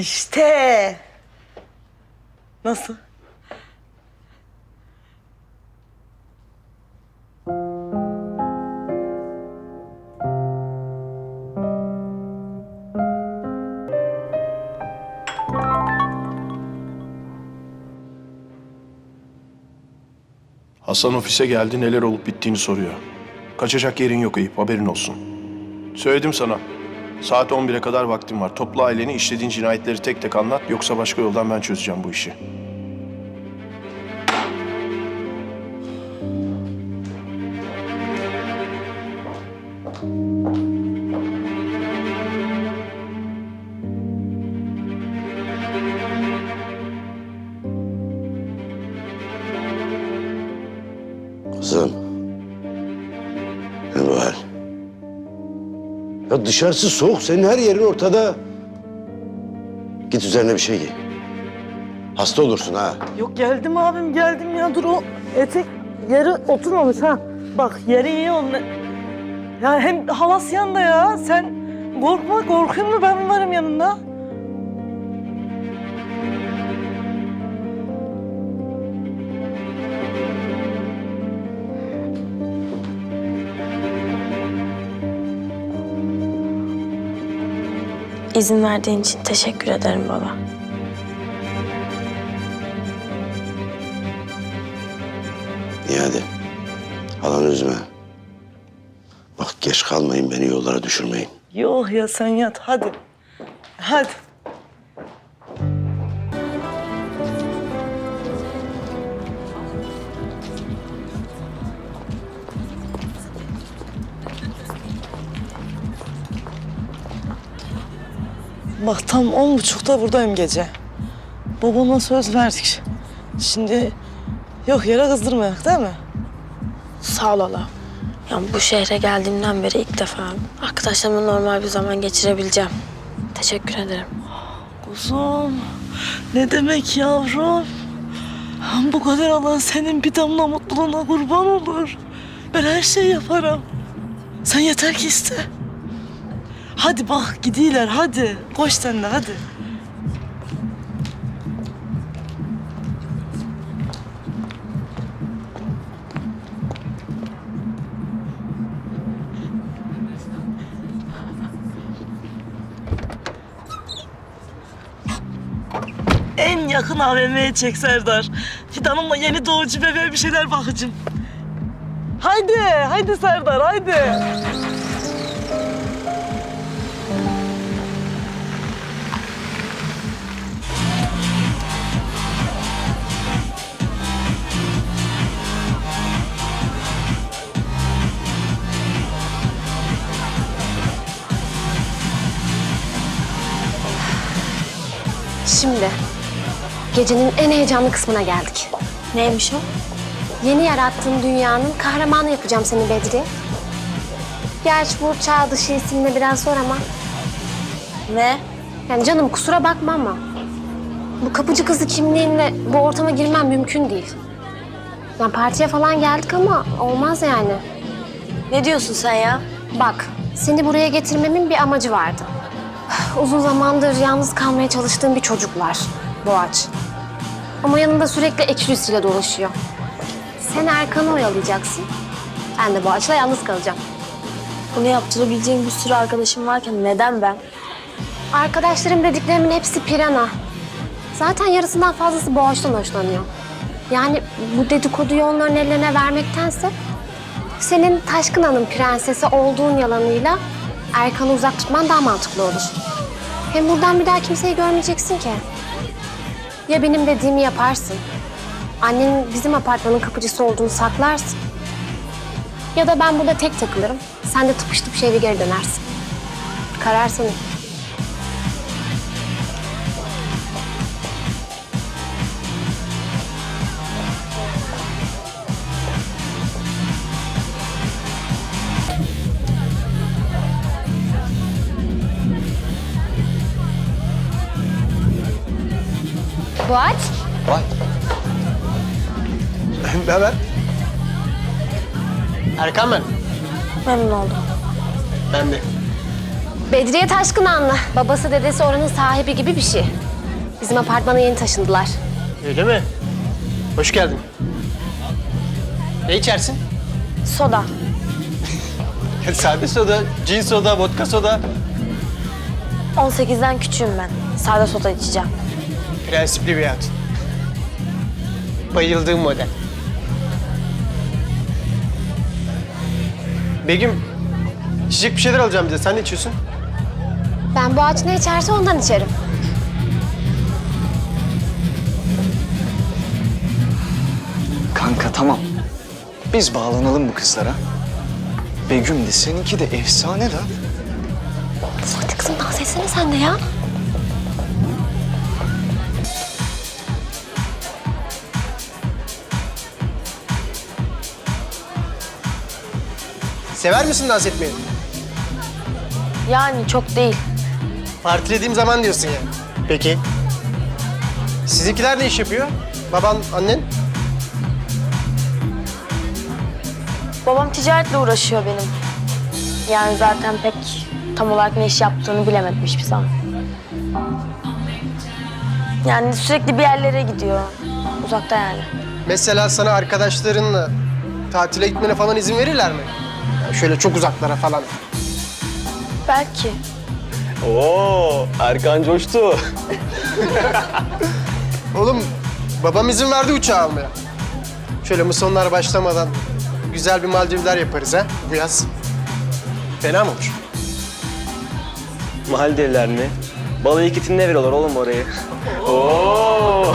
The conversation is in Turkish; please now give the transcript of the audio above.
İşte. Nasıl? Hasan ofise geldi neler olup bittiğini soruyor. Kaçacak yerin yok Eyüp haberin olsun. Söyledim sana. Saat 11'e kadar vaktim var. Topla aileni işlediğin cinayetleri tek tek anlat. Yoksa başka yoldan ben çözeceğim bu işi. Kızım. Ya dışarısı soğuk. Senin her yerin ortada. Git üzerine bir şey giy. Hasta olursun ha. Yok geldim abim geldim ya dur o etek yeri oturmamış ha. Bak yeri iyi onun. Ya hem halas yanında ya sen korkma korkuyor mu ben varım yanında. İzin verdiğin için teşekkür ederim baba. İyi hadi. Halanı üzme. Bak geç kalmayın beni yollara düşürmeyin. Yok ya sen yat hadi. Hadi. Bak tam on buçukta buradayım gece. Babama söz verdik. Şimdi yok yere kızdırmayak değil mi? Sağ ol hala. Yani bu şehre geldiğimden beri ilk defa arkadaşlarımla normal bir zaman geçirebileceğim. Teşekkür ederim. Kuzum, ne demek yavrum? Bu kadar alan senin bir damla mutluluğuna kurban olur. Ben her şeyi yaparım. Sen yeter ki iste. Hadi bak gidiyorlar hadi. Koş sen de hadi. En yakın AVM'ye çek Serdar. Fidan'ımla yeni doğucu bebeğe bir şeyler bakacağım. Haydi, haydi Serdar, haydi. Şimdi gecenin en heyecanlı kısmına geldik. Neymiş o? Yeni yarattığım dünyanın kahramanı yapacağım seni Bedri. Gerçi bu çağ dışı isimle biraz zor ama. Ne? Yani canım kusura bakma ama. Bu kapıcı kızı kimliğinle bu ortama girmem mümkün değil. Yani partiye falan geldik ama olmaz yani. Ne diyorsun sen ya? Bak, seni buraya getirmemin bir amacı vardı. Uzun zamandır yalnız kalmaya çalıştığım bir çocuk var, Boğaç. Ama yanında sürekli ekşüsüyle dolaşıyor. Sen Erkan'ı oyalayacaksın. Ben de Boğaç'la yalnız kalacağım. Bunu yaptırabileceğim bir sürü arkadaşım varken neden ben? Arkadaşlarım dediklerimin hepsi pirana. Zaten yarısından fazlası Boğaç'tan hoşlanıyor. Yani bu dedikoduyu onların ellerine vermektense... ...senin Taşkın Hanım prensesi olduğun yalanıyla... ...Erkan'ı uzak tutman daha mantıklı olur. Hem buradan bir daha kimseyi görmeyeceksin ki. Ya benim dediğimi yaparsın. Annenin bizim apartmanın kapıcısı olduğunu saklarsın. Ya da ben burada tek takılırım. Sen de tıpış tıpış eve geri dönersin. Karar senin. Boğaç. Vay. Ne haber? Erkan ben. Memnun oldum. Ben de. Bedriye Taşkınanlı. Babası dedesi oranın sahibi gibi bir şey. Bizim apartmana yeni taşındılar. Öyle mi? Hoş geldin. Ne içersin? Soda. Sade soda, cin soda, vodka soda. 18'den küçüğüm ben. Sade soda içeceğim. Prensipli bir hayat. Bayıldığım model. Begüm, içecek bir şeyler alacağım bize. Sen ne içiyorsun? Ben bu ağaç ne içerse ondan içerim. Kanka tamam. Biz bağlanalım bu kızlara. Begüm de seninki de efsane lan. Hadi kızım dans etsene sen de ya. Sever misin dans etmeyi? Yani çok değil. Partilediğim zaman diyorsun yani. Peki. Sizinkiler ne iş yapıyor? Baban, annen? Babam ticaretle uğraşıyor benim. Yani zaten pek tam olarak ne iş yaptığını bilemedim hiçbir zaman. Yani sürekli bir yerlere gidiyor. Uzakta yani. Mesela sana arkadaşlarınla tatile gitmene falan izin verirler mi? Şöyle çok uzaklara falan. Belki. Oo, Erkan coştu. Oğlum babam izin verdi uçağı almaya. Şöyle musonlar başlamadan güzel bir Maldivler yaparız ha bu yaz. Fena mı olur? Maldivler mi? Balayı kitinde veriyorlar oğlum orayı. Oo.